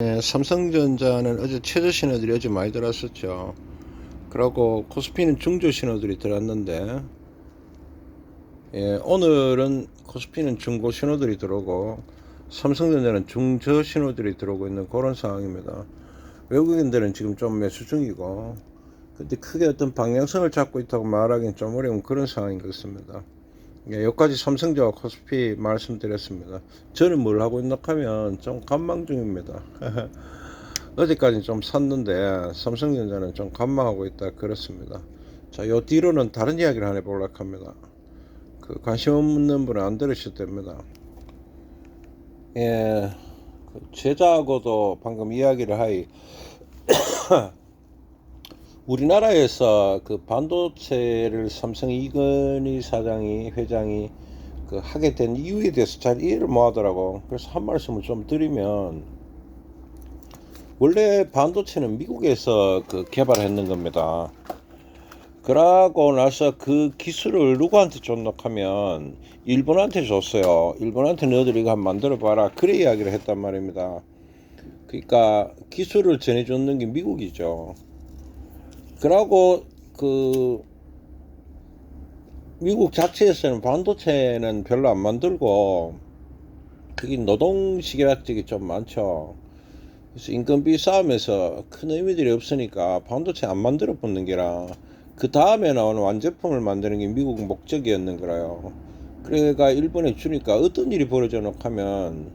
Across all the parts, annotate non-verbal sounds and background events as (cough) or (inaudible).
네, 삼성전자는 어제 최저 신호들이 어제 많이 들어왔었죠. 그러고 코스피는 중저 신호들이 들어왔는데, 예, 오늘은 코스피는 중고 신호들이 들어오고, 삼성전자는 중저 신호들이 들어오고 있는 그런 상황입니다. 외국인들은 지금 좀 매수 중이고, 근데 크게 어떤 방향성을 잡고 있다고 말하기는 좀 어려운 그런 상황인 것 같습니다. 예, 여기까지 삼성전자 코스피 말씀드렸습니다. 저는 뭘 하고 있나 하면 좀 관망 중입니다. (laughs) 어제까지 좀 샀는데 삼성전자는 좀 관망하고 있다 그렇습니다. 자, 요 뒤로는 다른 이야기를 하나 해보려고 합니다. 그 관심 없는 분은 안 들으셔도 됩니다. 예, 그 제자하고도 방금 이야기를 하이 우리나라에서 그 반도체를 삼성 이건희 사장이 회장이 그 하게 된 이유에 대해서 잘 이해를 못하더라고. 그래서 한 말씀을 좀 드리면 원래 반도체는 미국에서 그 개발했는 겁니다. 그러고 나서 그 기술을 누구한테 줬노 하면 일본한테 줬어요. 일본한테 너희들이 한번 만들어 봐라. 그래 이야기를 했단 말입니다. 그러니까 기술을 전해줬는 게 미국이죠. 그러고 그 미국 자체에서는 반도체는 별로 안 만들고 그게 노동 시계약직이 좀 많죠. 그래서 인건비 싸움에서 큰 의미들이 없으니까 반도체 안 만들어 붙는 게라 그 다음에 나오는 완제품을 만드는 게 미국 목적이었는 거라요. 그러니까 일본에 주니까 어떤 일이 벌어져 놓고 하면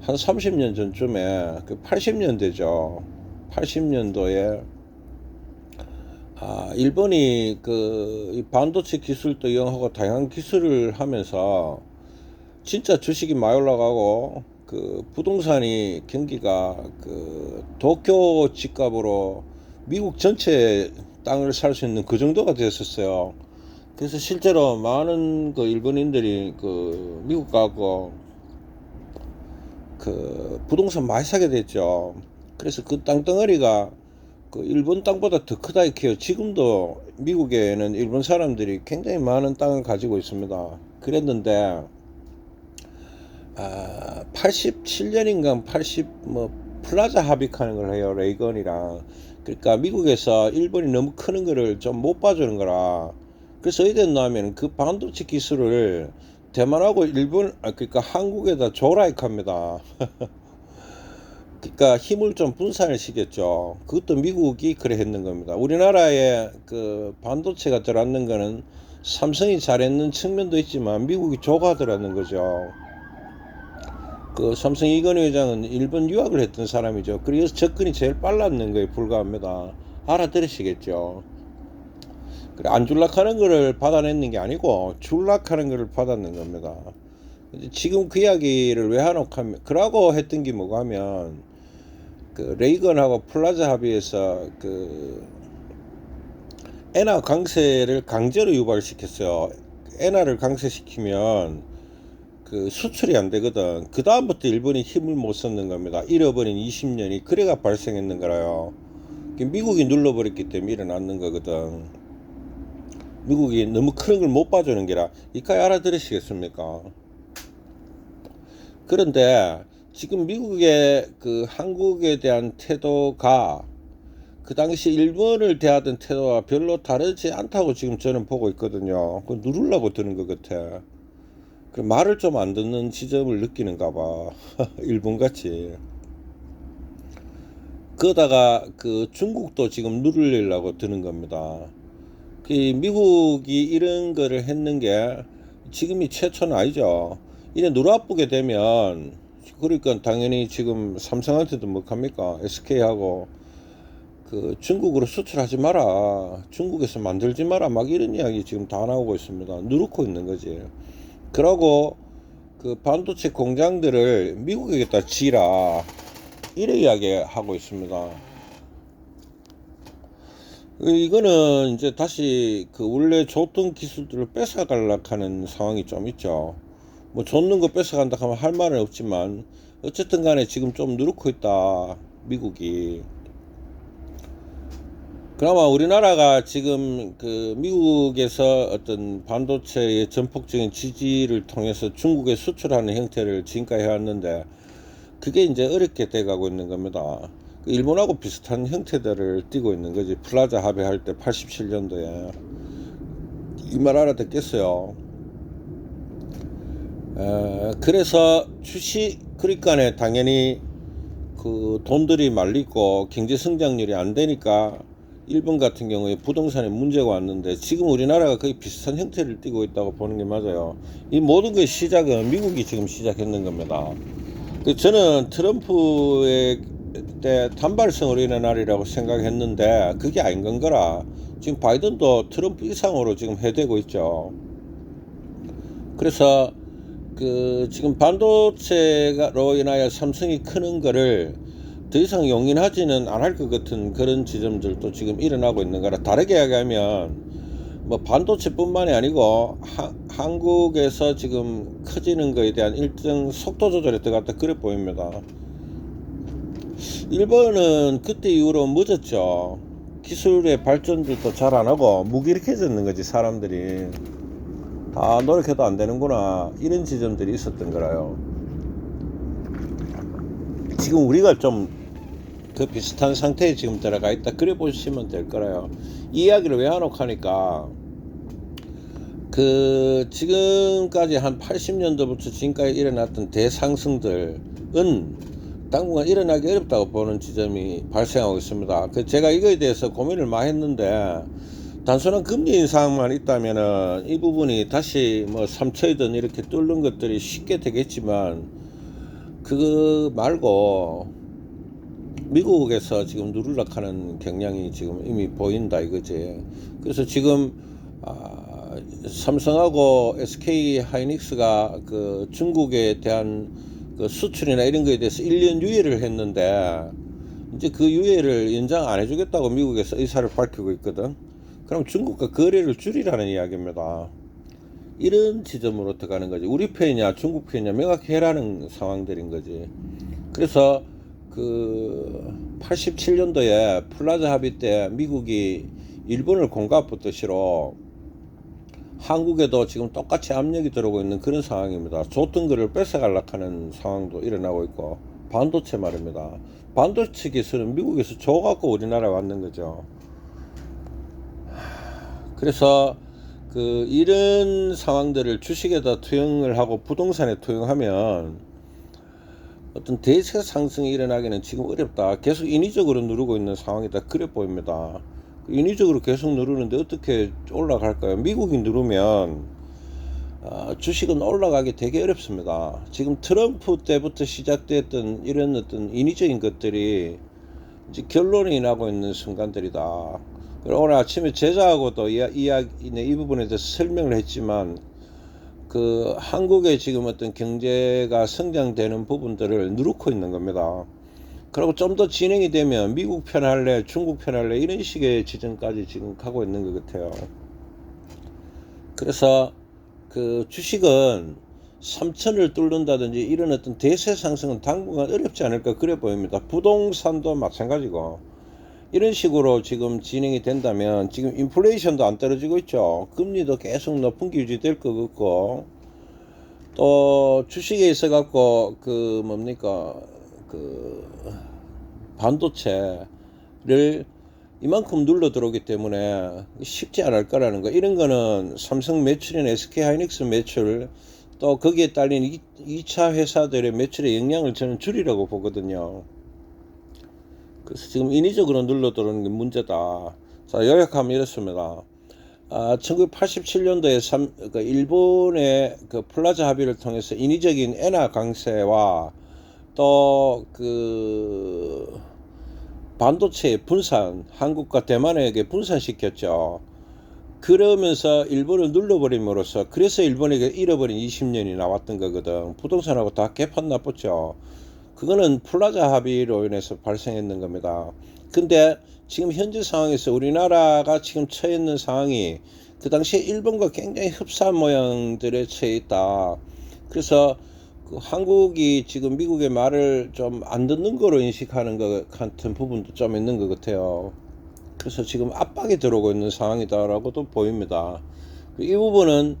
한 30년 전쯤에 그 80년대죠. 80년도에 아, 일본이 그이 반도체 기술도 이용하고 다양한 기술을 하면서 진짜 주식이 많이 올라가고 그 부동산이 경기가 그 도쿄 집값으로 미국 전체 땅을 살 수 있는 그 정도가 됐었어요. 그래서 실제로 많은 그 일본인들이 그 미국 가고 그 부동산 많이 사게 됐죠. 그래서 그 땅덩어리가 그 일본 땅보다 더 크다 이렇게요. 지금도 미국에는 일본 사람들이 굉장히 많은 땅을 가지고 있습니다. 그랬는데 아, 87년인가 80뭐 플라자 합의하는 걸 해요. 레이건이랑. 그러니까 미국에서 일본이 너무 크는 거를 좀 못 봐주는 거라. 그래서 어디 됐냐면 그 반도체 기술을 대만하고 일본 아 그러니까 한국에다 조라익합니다. (laughs) 그러니까 힘을 좀 분산을 시켰죠. 그것도 미국이 그래 했는 겁니다. 우리나라에 그 반도체가 들어왔는 거는 삼성이 잘했는 측면도 있지만 미국이 조가들었는 거죠. 그 삼성 이건희 회장은 일본 유학을 했던 사람이죠. 그래서 접근이 제일 빨랐는 거에 불과합니다. 알아들으시겠죠. 그래 안 줄락하는 거를 받아냈는 게 아니고 줄락하는 거를 받았는 겁니다. 지금 그 이야기를 왜 하노 하면 그러고 했던 게 뭐가 하면 그 레이건하고 플라자 합의에서 그 엔화 강세를 강제로 유발시켰어요. 엔화를 강세시키면 그 수출이 안 되거든. 그 다음부터 일본이 힘을 못 썼는 겁니다. 잃어버린 20년이 그래가 발생했는 거라요. 미국이 눌러버렸기 때문에 일어났는 거거든. 미국이 너무 큰 걸 못 봐주는 게라 이까지 알아들으시겠습니까? 그런데 지금 미국의 그 한국에 대한 태도가 그 당시 일본을 대하던 태도와 별로 다르지 않다고 지금 저는 보고 있거든요. 그 누르려고 드는 것 같아. 그 말을 좀 안 듣는 지점을 느끼는가 봐. (laughs) 일본 같이. 그러다가 그 중국도 지금 누르려고 드는 겁니다. 그 미국이 이런 거를 했는 게 지금이 최초는 아니죠. 이래 누라쁘게 되면 그러니까 당연히 지금 삼성한테도 뭐 합니까? SK하고 그 중국으로 수출하지 마라. 중국에서 만들지 마라. 막 이런 이야기 지금 다 나오고 있습니다. 누르고 있는 거지. 그러고 그 반도체 공장들을 미국에다 지라. 이래 이야기 하고 있습니다. 이거는 이제 다시 그 원래 줬던 기술들을 뺏어가려고 하는 상황이 좀 있죠. 뭐 줬는 거 뺏어간다 하면 할 말은 없지만 어쨌든 간에 지금 좀 누르고 있다. 미국이. 그나마 우리나라가 지금 그 미국에서 어떤 반도체의 전폭적인 지지를 통해서 중국에 수출하는 형태를 지금까지 해왔는데 그게 이제 어렵게 돼가고 있는 겁니다. 그 일본하고 비슷한 형태들을 띠고 있는 거지. 플라자 합의할 때 87년도에 이 말 알아듣겠어요. 에, 그래서 주식 그러니까네 당연히 그 돈들이 말리고 경제 성장률이 안 되니까 일본 같은 경우에 부동산에 문제가 왔는데 지금 우리나라가 거의 비슷한 형태를 띠고 있다고 보는 게 맞아요. 이 모든 게 시작은 미국이 지금 시작했는 겁니다. 그 저는 트럼프의 때 단발성으로 일어나리라고 생각했는데 그게 아닌 건 거라. 지금 바이든도 트럼프 이상으로 지금 해대고 있죠. 그래서 그 지금 반도체로 인하여 삼성이 크는 거를 더 이상 용인하지는 않을 것 같은 그런 지점들도 지금 일어나고 있는 거라 다르게 이야기하면 뭐 반도체뿐만이 아니고 하, 한국에서 지금 커지는 거에 대한 일정 속도 조절에 들어갔다 그래 보입니다. 일본은 그때 이후로 늦었죠. 기술의 발전들도 잘 안 하고 무기력해졌는 거지 사람들이 다 노력해도 안 되는구나 이런 지점들이 있었던 거라요. 지금 우리가 좀 그 비슷한 상태에 지금 들어가 있다 그래 보시면 될 거라요. 이 이야기를 왜 하노 하니까 그 지금까지 한 80년도부터 지금까지 일어났던 대상승들은 당분간 일어나기 어렵다고 보는 지점이 발생하고 있습니다. 그 제가 이거에 대해서 고민을 많이 했는데 단순한 금리 인상만 있다면은 이 부분이 다시 뭐 3초이든 이렇게 뚫는 것들이 쉽게 되겠지만 그거 말고 미국에서 지금 누르락 하는 경향이 지금 이미 보인다 이거지. 그래서 지금 아, 삼성하고 SK 하이닉스가 그 중국에 대한 그 수출이나 이런 거에 대해서 1년 유예를 했는데 이제 그 유예를 연장 안 해주겠다고 미국에서 의사를 밝히고 있거든. 그럼 중국과 거래를 줄이라는 이야기입니다. 이런 지점으로 들어가는 거지. 우리 편이냐 중국 편이냐 명확히 해라는 상황들인 거지. 그래서 그 87년도에 플라자 합의 때 미국이 일본을 공갑붙듯이로 한국에도 지금 똑같이 압력이 들어오고 있는 그런 상황입니다. 줬던 거를 뺏어갈락 하는 상황도 일어나고 있고 반도체 말입니다. 반도체 기술은 미국에서 줘갖고 우리나라에 왔는 거죠. 그래서 그 이런 상황들을 주식에다 투영을 하고 부동산에 투영하면 어떤 대세 상승이 일어나기는 지금 어렵다. 계속 인위적으로 누르고 있는 상황이다. 그래 보입니다. 인위적으로 계속 누르는데 어떻게 올라갈까요? 미국이 누르면 어, 주식은 올라가기 되게 어렵습니다. 지금 트럼프 때부터 시작됐던 이런 어떤 인위적인 것들이 이제 결론이 나고 있는 순간들이다. 오늘 아침에 제자하고도 이야, 이야기, 이 부분에 대해서 설명을 했지만 그 한국의 지금 어떤 경제가 성장되는 부분들을 누르고 있는 겁니다. 그리고 좀 더 진행이 되면 미국 편 할래, 중국 편 할래 이런 식의 지점까지 지금 가고 있는 것 같아요. 그래서 그 주식은 3천을 뚫는다든지 이런 어떤 대세 상승은 당분간 어렵지 않을까 그래 보입니다. 부동산도 마찬가지고 이런 식으로 지금 진행이 된다면 지금 인플레이션도 안 떨어지고 있죠. 금리도 계속 높은 게 유지될 것 같고 또 주식에 있어 갖고 그 뭡니까 그 반도체를 이만큼 눌러 들어오기 때문에 쉽지 않을 거라는 거. 이런 거는 삼성 매출이나 SK 하이닉스 매출 또 거기에 딸린 2차 회사들의 매출의 영향을 저는 줄이라고 보거든요. 그래서 지금 인위적으로 눌러 들어오는 게 문제다. 자, 요약하면 이렇습니다. 아, 1987년도에 삼, 그 일본의 그 플라자 합의를 통해서 인위적인 엔화 강세와 또 그 반도체 분산, 한국과 대만에게 분산시켰죠. 그러면서 일본을 눌러버림으로써 그래서 일본에게 잃어버린 20년이 나왔던 거거든. 부동산하고 다 개판 나빴죠. 그거는 플라자 합의로 인해서 발생했는 겁니다. 근데 지금 현재 상황에서 우리나라가 지금 처해 있는 상황이 그 당시에 일본과 굉장히 흡사한 모양들에 처해 있다. 그래서 그 한국이 지금 미국의 말을 좀 안 듣는 거로 인식하는 것 같은 부분도 좀 있는 것 같아요. 그래서 지금 압박이 들어오고 있는 상황이다라고도 보입니다. 이 부분은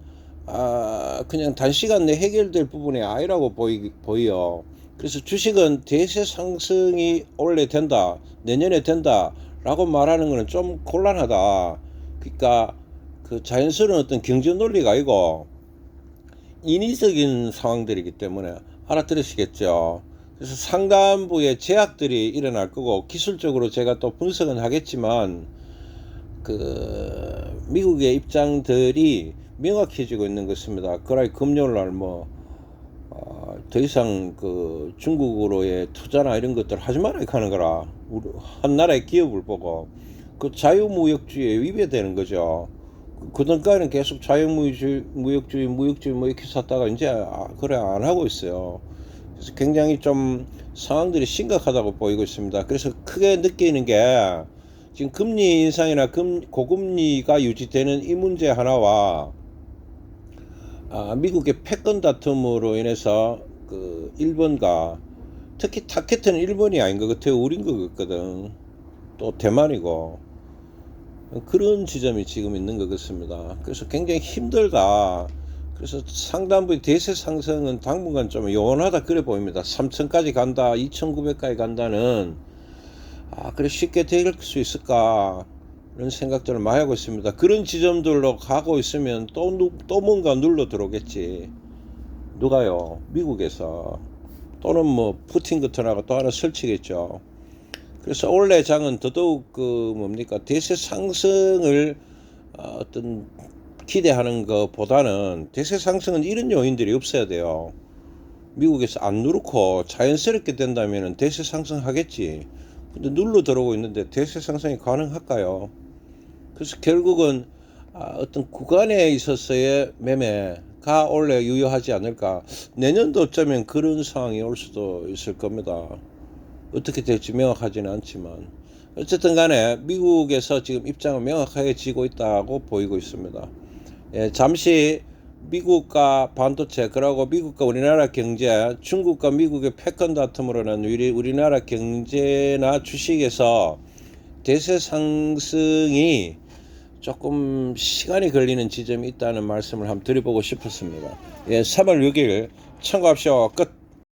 아 그냥 단시간 내 해결될 부분이 아니라고 보이 보여. 그래서 주식은 대세 상승이 올해 된다, 내년에 된다라고 말하는 거는 좀 곤란하다. 그러니까 그 자연스러운 어떤 경제 논리가 아니고 인위적인 상황들이기 때문에 알아들으시겠죠. 그래서 상단부의 제약들이 일어날 거고 기술적으로 제가 또 분석은 하겠지만 그 미국의 입장들이 명확해지고 있는 것입니다. 그러니 금요일 날뭐 어, 더 이상 그 중국으로의 투자나 이런 것들 하지 말아야 하는 거라. 우리 한 나라의 기업을 보고 그 자유무역주의에 위배되는 거죠. 그- 그동안은 계속 자유무역주의, 무역주의, 무역주의 뭐 이렇게 샀다가 이제 아, 그래 안 하고 있어요. 그래서 굉장히 좀 상황들이 심각하다고 보이고 있습니다. 그래서 크게 느끼는 게 지금 금리 인상이나 금, 고금리가 유지되는 이 문제 하나와 아, 미국의 패권 다툼으로 인해서 그 일본과 특히 타켓은 일본이 아닌 것 같아요. 우린 것 같거든. 또 대만이고 그런 지점이 지금 있는 것 같습니다. 그래서 굉장히 힘들다. 그래서 상단부의 대세 상승은 당분간 좀 요원하다 그래 보입니다. 3천까지 간다, 2,900까지 간다는 아 그래 쉽게 될 수 있을까 이런 생각들을 많이 하고 있습니다. 그런 지점들로 가고 있으면 또, 누- 또 뭔가 눌러 들어오겠지. 누가요? 미국에서 또는 뭐 푸틴 같은 하가 또 하나 설치겠죠. 그래서 올해 장은 더더욱 그 뭡니까 대세 상승을 어, 어떤 기대하는 것보다는 대세 상승은 이런 요인들이 없어야 돼요. 미국에서 안 누르고 자연스럽게 된다면 대세 상승하겠지. 근데 눌러 들어오고 있는데 대세 상승이 가능할까요? 그래서 결국은 아, 어떤 구간에 있어서의 매매가 원래 유효하지 않을까. 내년도 어쩌면 그런 상황이 올 수도 있을 겁니다. 어떻게 될지 명확하지는 않지만 어쨌든 간에 미국에서 지금 입장은 명확하게 지고 있다고 보이고 있습니다. 예, 잠시 미국과 반도체 그리고 미국과 우리나라 경제 중국과 미국의 패권 다툼으로는 우리, 우리나라 경제나 주식에서 대세 상승이 조금 시간이 걸리는 지점이 있다는 말씀을 한번 드려보고 싶었습니다. 예, 3월 6일 청구합시오 끝.